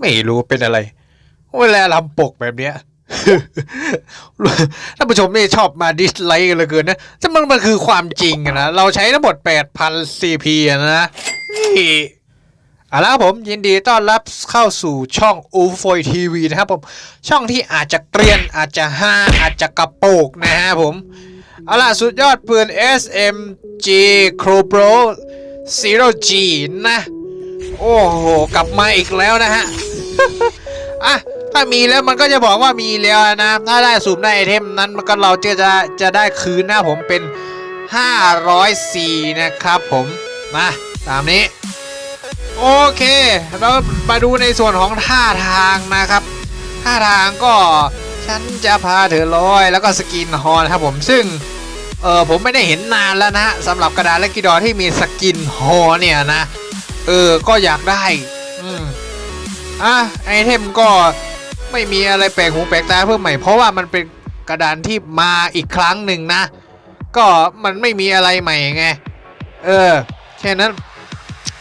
ไม่รู้เป็นอะไรเวลาลำปกแบบเนี้ยท่านผู้ชมนี่ชอบมาดิสไลค์กันเหลยเกินนะแต่มันมันคือความจริงนะ เราใช้ทั้งหมด 8,000 CP อะนะนี่เอาละครับผมยินดีต้อนรับเข้าสู่ช่อง u f o ทีวีนะครับผม ช่องที่อาจจะเกรียนอาจจะฮาอาจจะกระโปกนะฮะผม เอาล่ะ สุดยอดปืน SMG Cropro Zero G นะ โอ้โห กลับมาอีกแล้วนะฮะ อะถ้ามีแล้วมันก็จะบอกว่ามีแล้วนะ ถ้าได้สุ่มได้ไอเทมนั้นมันก็เราจะจะจะได้คืนนะผมเป็น 504 นะครับผมมาตามนี้ โอเค เรามาดูในส่วนของท่าทางนะครับ ท่าทางก็ฉันจะพาเธอลอยแล้วก็สกินฮอนครับผมซึ่งเออผมไม่ได้เห็นนานแล้วนะสำหรับกระดาษและกิดอที่มีสกินฮอเนี่ยนะ เออ ก็อยากได้ อะไอเทมก็ไม่มีอะไรแปลกหูแปลกตาเพิ่มใหม่เพราะว่ามันเป็นกระดานที่มาอีกครั้งหนึ่งนะ ก็มันไม่มีอะไรใหม่ไง เออ แค่นั้น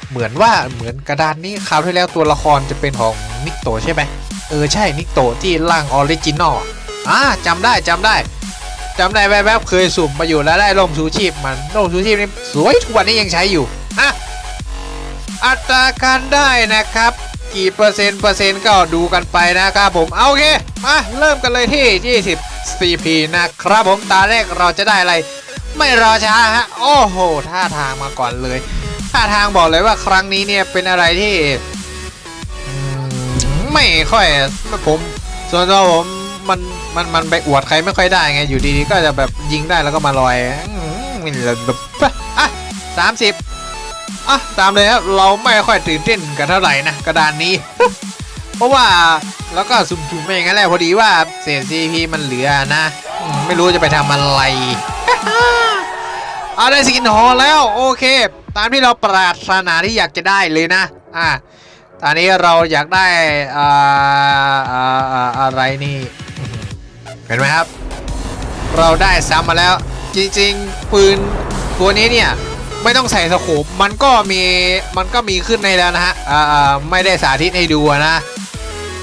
เหมือนว่าเหมือนกระดานนี้คราวที่แล้วตัวละครจะเป็นของนิกโตใช่ไหมเออใช่นิกโตที่ร่างออริจินอลอะจำได้จำได้จำได้แวบๆเคยสุ่มมาอยู่แล้วได้ร่มชูชีพมันร่มชูชีพนี่สวยทุกวันนี้ยังใช้อยู่อะอัตราการได้นะครับ กี่เปอร์เซ็นต์เปอร์เซ็นต์ก็ดูกันไปนะครับผมเอาโอเคมาเริ่มกันเลยที่ 20 CP นะครับผมตาแรกเราจะได้อะไร ไม่รอช้าฮะโอ้โหท่าทางมาก่อนเลยท่าทางบอกเลยว่าครั้งนี้เนี่ยเป็นอะไรที่ไม่ค่อยผมส่วนตัวผมมันมันมันไปอวดใครไม่ค่อยได้ไงอยู่ดีๆก็จะแบบยิงได้แล้วก็มาลอยอืมมันแบบอะสามสิบ อะตามเลยครับเราไม่ค่อยตื่นเต้นกันเท่าไหร่นะกระดานนี้ เพราะว่าแล้วก็สุ่มๆไปอย่างนั้นแหละพอดีว่าเศษ CP มันเหลือนะ ไม่รู้จะไปทำอะไรเอาได้สกินหอแล้วโอเค ตามที่เราปรารถนาที่อยากจะได้เลยนะอะตอนนี้เราอยากได้อ่าอ่าอ่าอะไรนี่เห็นไหมครับ เราได้ซ้ำมาแล้ว จริงๆปืนตัวนี้เนี่ย ไม่ต้องใส่สโคปมันก็มีมันก็มีขึ้นในแล้วนะฮะอ่าไม่ได้สาธิตให้ดูนะ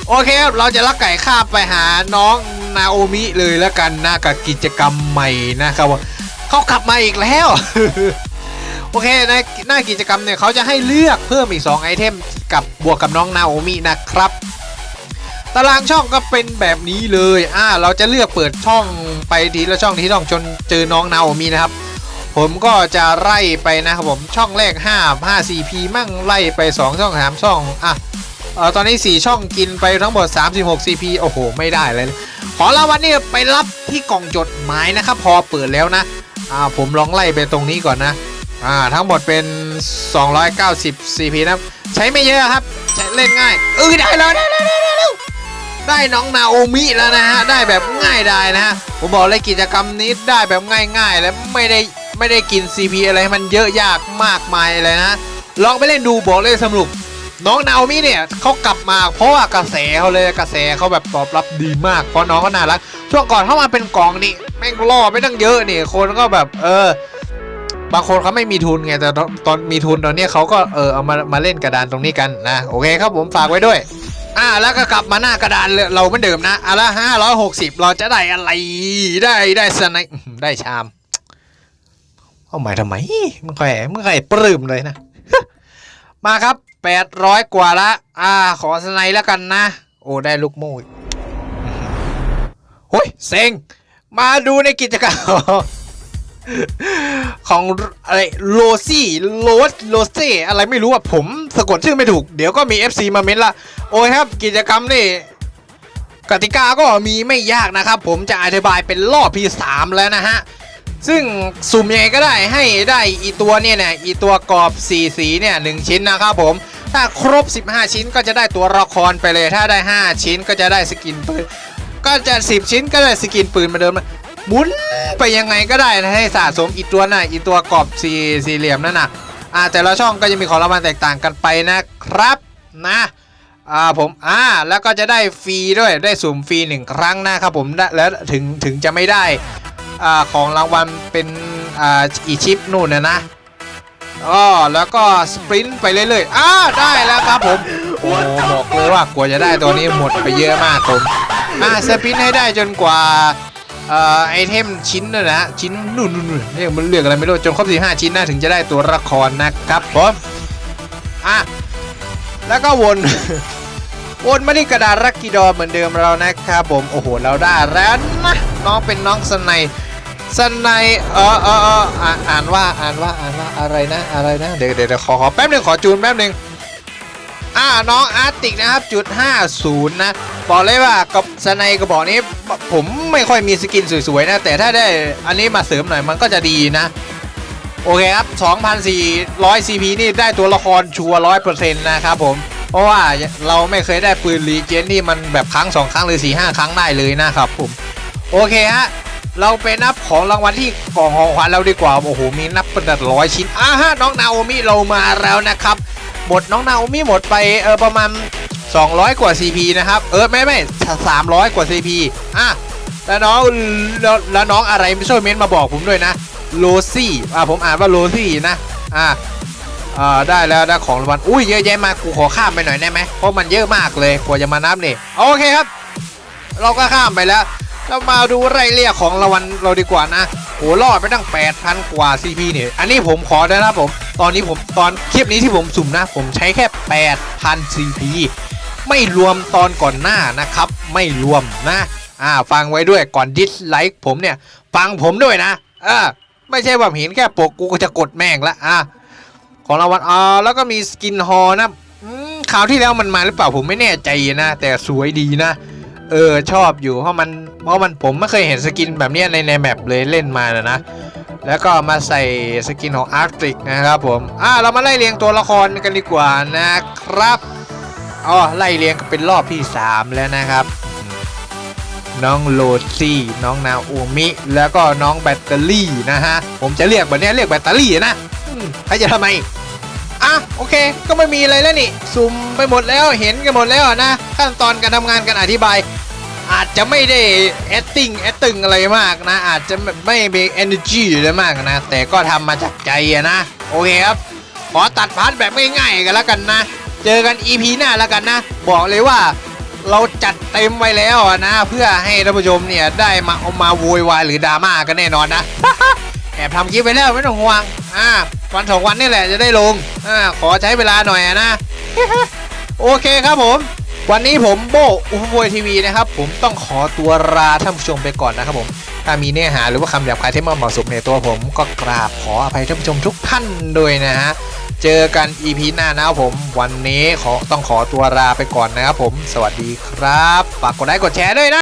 โอเคครับเราจะลักไก่ข้าไปหาน้องนาโอมิเลยแล้วกันนะกับกิจกรรมใหม่นะครับเขากลับมาอีกแล้ว โอเคในหน้ากิจกรรมเนี่ยเขาจะให้เลือกเพิ่มอีก 2 ไอเทมกับบวกกับน้องนาโอมินะครับ ตารางช่องก็เป็นแบบนี้เลยอ่าเราจะเลือกเปิดช่องไปทีละช่องที่ต้องจนเจอน้องนาโอมินะครับ ผมก็จะไล่ไปนะครับผมช่องแรก 5 5 4 p มั่งไล่ไป 2 ช่อง3ช่องอะเออตอนนี้ 4 ช่องกินไปทั้งหมด 36 CP โอ้โห ไม่ได้เลย ขอรางวัลนี่ไปรับที่กล่องจดหมายนะครับ พอเปิดแล้วนะอ่าผมลองไล่ไปตรงนี้ก่อนนะอ่าทั้งหมดเป็น 290 CP นะครับใช้ไม่เยอะครับ ใช้เล่นง่ายเออได้แล้วได้แล้วได้แล้วได้แล้วได้น้องนาโอมิแล้วนะฮะ ได้แบบง่ายได้นะฮะ ผมบอกเลยกิจกรรมนี้ได้แบบง่ายๆ และไม่ได้ ไม่ได้กิน CP อะไรให้มันเยอะยากมากมายเลยนะ ลองไปเล่นดูบอกเลยสนุกน้องนาโอมิเนี่ยเขากลับมาเพราะว่ากระแสเขาเลยกระแสเขาแบบตอบรับดีมากเพราะน้องก็น่ารัก ช่วงก่อนเข้ามาเป็นกองนี่แม่งล่อไม่ตั้งเยอะนี่คนก็แบบเออบางคนเขาไม่มีทุนไงแต่ตอนมีทุนตอนนี้เขาก็เออเอามามาเล่นกระดานตรงนี้กันนะโอเคครับผมฝากไว้ด้วยอ่าแล้วก็กลับมาหน้ากระดานเราเหมือนเดิมนะอะละห้าร้อยหกสิบเราจะได้อะไรได้ได้สไนอได้ชาม เอาหมายทำไมมึงค่อยมึงค่อยปลื้มเลยนะ มาครับแปดร้อยกว่าละ อ่า ขอสไนแล้วกันนะ โอ้ ได้ลูกโม่โอ้ยเซ็ง มาดูในกิจกรรม ของอะไรโลซี่โลสโลเซ่อะไรไม่รู้อะ ผมสะกดชื่อไม่ถูก เดี๋ยวก็มี FC มาเม้นละ โอ้ยครับ กิจกรรมนี่กติกาก็มีไม่ยากนะครับ ผมจะอธิบายเป็นรอบที่3แล้วนะฮะ ซึ่งสุ่มยังไงก็ได้ให้ได้อีตัวเนี่ยเนี่ยอีตัวกรอบ4สีเนี่ยหชิ้นนะครับผม ถ้าครบ 15 ชิ้นก็จะได้ตัวละครไปเลย ถ้าได้ 5 ชิ้นก็จะได้สกินปืน ก็จะ 10 ชิ้นก็ได้สกินปืนมาเดิมหมุนไปยังไงก็ได้นะให้สะสมอีตัวน่ะอีตัวกรอบสี่สี่เหลี่ยมนั่นน่ะอ่าแต่ละช่องก็จะมีของรางวัลแตกต่างกันไปนะครับนะอ่าผมอ่าแล้วก็จะได้ฟรีด้วยได้สุ่มฟรีหนึ่งครั้งนะครับผมแล้วถึงถึงจะไม่ได้ อ่าของรางวัลเป็นอ่าอีชิปนู่นนะนะอ๋อแล้วก็สปรินต์ไปเรื่อยๆอ่าได้แล้วครับผมโอ้บอกเลยว่ากว่าจะได้ตัวนี้หมดไปเยอะมากผมอะสปรินต์ให้ได้จนกว่าอ่อไอเทมชิ้นนั่นะชิ้นนู่นนู่นนู่ยมันเรียกอะไรไม่รู้จนครบสี่ห้าชิ้นนะถึงจะได้ตัวละครนะครับผมอะแล้วก็วนวนมาที่กระดาษรักกิดอเหมือนเดิมเรานะครับผมโอ้โหเราได้แล้วนะน้องเป็นน้องสไนย สไนยเออเออเอออ่านอ่านว่าอ่านว่าอ่านว่าอะไรนะอะไรนะเดี๋ยวเดี๋ยวขอขอแป๊บหนึ่งขอจูนแป๊บหนึ่งอ่าน้องอาร์ติกนะครับจุด50 นะบอกเลยว่ากับสไนยกระบอกนี้ผมไม่ค่อยมีสกินสวยๆนะ แต่ถ้าได้อันนี้มาเสริมหน่อยมันก็จะดีนะ โอเคครับ 2,400 CP นี่ได้ตัวละครชัวร์100%นะครับผม เพราะว่าเราไม่เคยได้ปืนรีเจนที่มันแบบครั้ง2ครั้งหรือ4 5ครั้งได้เลยนะครับผม โอเคฮะ เราไปนับของรางวัลที่กล่องของขวัญเราดีกว่า โอ้โห มีนับเป็นร้อยชิ้นอ่าฮะน้องนาโอมิเรามาแล้วนะครับ หมดน้องนาโอมิหมดไปเออประมาณ 200 กว่า CP นะครับ เออไม่ไม่300กว่า CP อะแล้วน้องแล้วน้องอะไรไม่ช่วยเม้นมาบอกผมด้วยนะโรซี่อ่าผมอ่านว่าโรซี่นะอ่าอ่าได้แล้วได้ของรางวัลอุ้ยเยอะแยะมากกูขอข้ามไปหน่อยได้ไหมเพราะมันเยอะมากเลยกว่าจะมานับนี่โอเคครับ เราก็ข้ามไปแล้ว เรามาดูไล่เรียของรางวัลเราดีกว่านะโหรอดไปตั้ง 8,000 กว่า CP เนี่ยอันนี้ผมขอได้นะผม ตอนนี้ผมตอนคลิปนี้ที่ผมสุ่มนะ ผมใช้แค่ 8,000 CP ไม่รวมตอนก่อนหน้านะครับ ไม่รวมนะอ่าฟังไว้ด้วยก่อนดิสไลค์ผมเนี่ย ฟังผมด้วยนะเออไม่ใช่ว่าเห็นแค่ปกกูก็จะกดแม่งละอะของรางวัลอ่าแล้วก็มีสกินฮอนะคราวที่แล้วมันมาหรือเปล่าผมไม่แน่ใจนะ แต่สวยดีนะ เออชอบอยู่เพราะมันเพราะมันผมไม่เคยเห็นสกินแบบนี้ในในแมปเลยเล่นมานะนะแล้วก็มาใส่สกินของอาร์ติกนะครับผมอ่าเรามาไล่เรียงตัวละครกันดีกว่านะครับอ๋อไล่เรียงเป็นรอบที่ 3 แล้วนะครับ น้องโรซี่ น้องนาโอมิ แล้วก็น้องแบตเตอรี่นะฮะ ผมจะเรียกแบบนี้เรียกแบตเตอรี่นะใครจะทำไม อะโอเค ก็ไม่มีอะไรแล้วนี่ซุ่มไปหมดแล้วเห็นกันหมดแล้วนะ ขั้นตอนการทำงานการอธิบาย อาจจะไม่ได้ acting acting อะไรมากนะ อาจจะไม่มี energy อะไรมากนะ แต่ก็ทำมาจากใจอะนะ โอเคครับ ขอตัดพาร์ทแบบง่ายๆกันแล้วกันนะ เจอกัน EP หน้าแล้วกันนะ บอกเลยว่าเราจัดเต็มไว้แล้วนะ เพื่อให้ท่านผู้ชมเนี่ยได้มาเอามาโวยวายหรือดราม่ากันแน่นอนนะ แอบทำคลิปไปแล้วไม่ต้องห่วงอ่าวันสองวันนี่แหละจะได้ลงอ่าขอใช้เวลาหน่อยนะ โอเคครับผม วันนี้ผมโบอุปโวยทีวีนะครับ ผมต้องขอตัวลาท่านผู้ชมไปก่อนนะครับผมถ้ามีเนื้อหาหรือว่าคำหยาบคายที่ไม่เหมาะสมในตัวผมก็กราบขออภัยท่านผู้ชมทุกท่านด้วยนะฮะเจอกัน EP หน้านะครับผม วันนี้ขอต้องขอตัวลาไปก่อนนะครับผม สวัสดีครับฝากกดไลค์กดแชร์ด้วยนะ